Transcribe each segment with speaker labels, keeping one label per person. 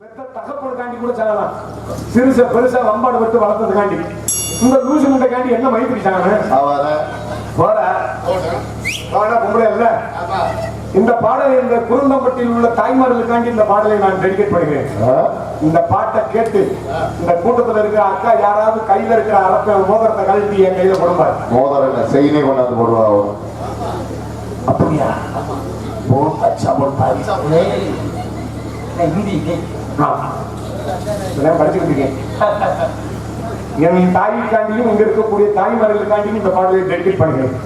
Speaker 1: பெத்த தகப்பனுக்காண்டி கூட சொல்லலாம் சிறுச பெருசா என்ன மயப்பிடிச்சாங்க இந்த பாடலை இந்த குருந்தம்பட்டியில் உள்ள தாய்மார்களுக்காண்டி இந்த பாடலை நான் டெடிகேட் பண்ணுகிறேன். இந்த பாட்டை கேட்டு இந்த கூட்டத்தில் இருக்கிற அக்கா யாராவது கையில இருக்கிற அரப்ப மோதிரத்தை கழட்டி என் கையில கொடுப்பாரு
Speaker 2: மோதிரம் செய்தி கொண்டாந்து போடுவா
Speaker 1: அப்படியா? போ படிச்சுட்டு இருக்கேன். என் தாய்க்காண்டியும் இங்க இருக்கக்கூடிய தாய்மார்களுக்காண்டியும் இந்த பாடலை டெடிகேட் பண்ணுகிறேன்.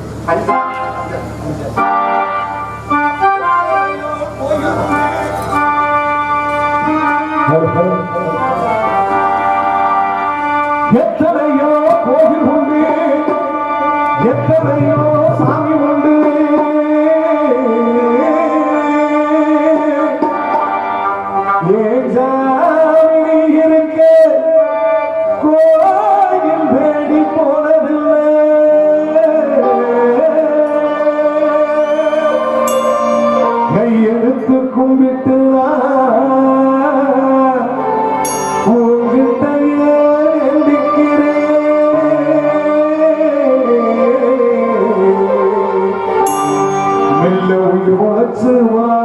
Speaker 1: கையெடுத்து கும்பிட்டு மெல்ல உயிர் உழைச்சு வா.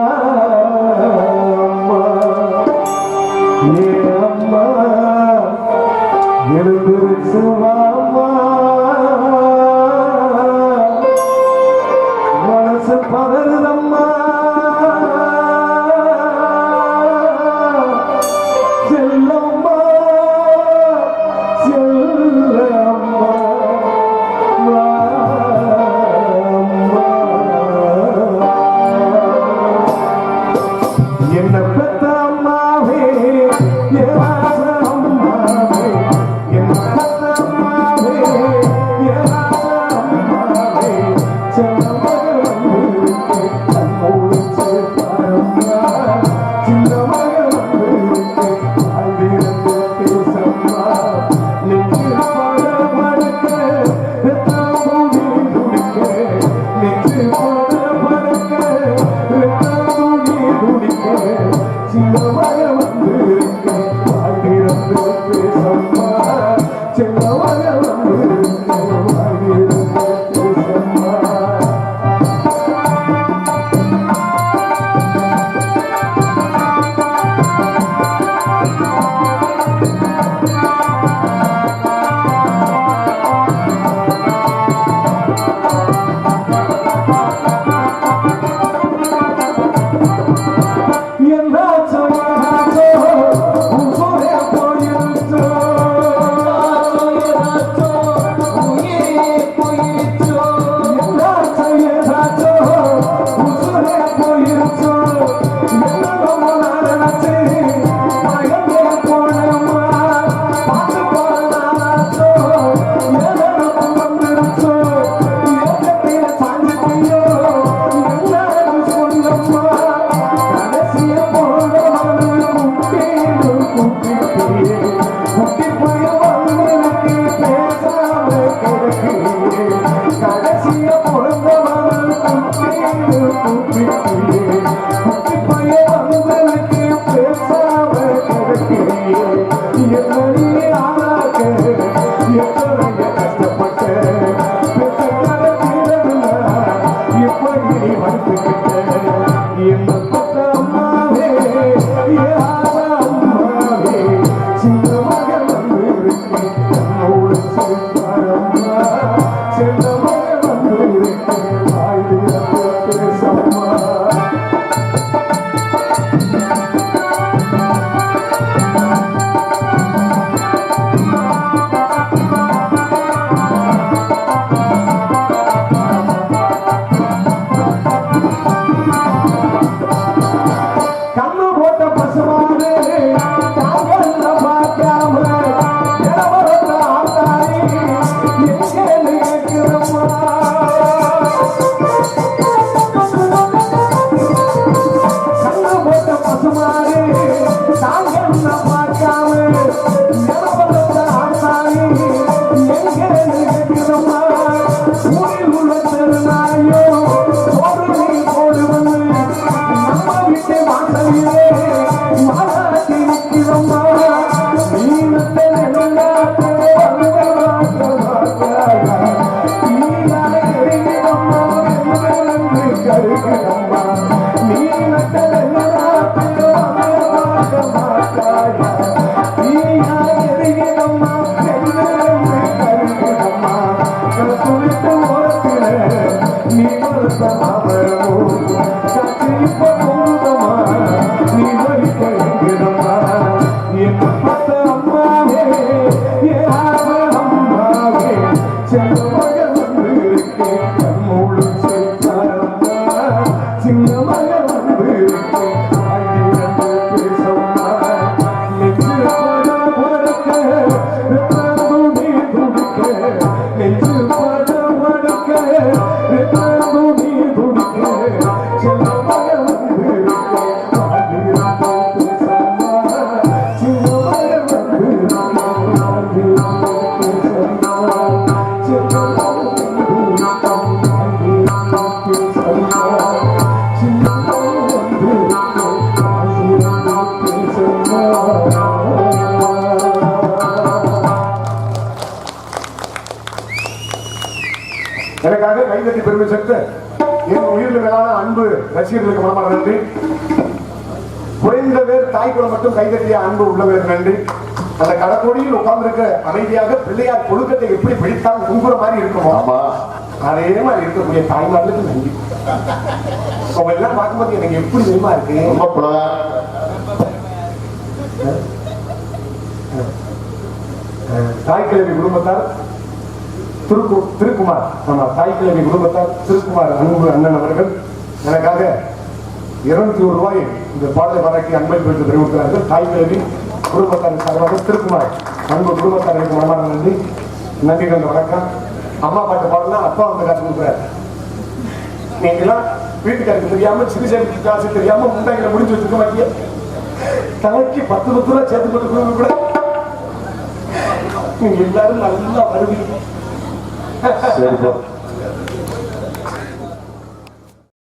Speaker 1: Thank you. என்ன பத்த அம்மாவே ஏ ஆசா அம்மாவே சின்ன மகன் வந்து இருக்கு கண்ணோடு சிரிப்பாரம்மா சின்ன மகன் வந்து இருக்கு வாயில் பேசம்மா செத்து என் உயிரில் மேலான அன்பு ரசிகர்களுக்கு மனமான நன்றி. குறைந்த பேர் தாய் குலம் மட்டும் கைதட்டிய அன்பு உள்ளவர்களுக்கு நன்றி. அந்த கடற்கோடியில் உட்கார்ந்திருக்க அமைதியாக பிள்ளையார் கொழுக்கத்தை எப்படி பிடித்தால் உங்குற மாதிரி இருக்குமோ அதே மாதிரி இருக்கக்கூடிய தாய்மார்களுக்கு நன்றி. உங்க எல்லாம் பார்க்கும்போது எனக்கு எப்படி தெரியுமா இருக்கு?
Speaker 2: ரொம்ப புலவா.
Speaker 1: தாய்க்கிழமை குடும்பத்தார் திருக்கு திருக்குமார். நம்ம தாய் கிழமை குடும்பத்தார் திருக்குமார் அன்பு அண்ணன் அவர்கள் எனக்காக இருநூத்தி ஒரு ரூபாய் இந்த பாடலை பாராட்டி அன்பை பெற்று தெரிவிக்கிறார்கள் கிழமை குடும்பத்தார் சார்பாக திருக்குமார் அன்பு குடும்பத்தாருக்கு மனமான நன்றி நன்றி கண்ட வணக்கம். அம்மா பாட்டு பாடலாம் அப்பா வந்து காசு கொடுக்குறாரு. நீங்களாம் வீட்டுக்காருக்கு தெரியாம சிறுசேரி காசு தெரியாம முண்டாங்கில முடிச்சு வச்சிருக்க மாட்டிய. தலைக்கு பத்து பத்து ரூபா சேர்த்து கொடுக்கணும் கூட. நீங்க எல்லாரும் நல்லா வருவீங்க.
Speaker 2: சரி போ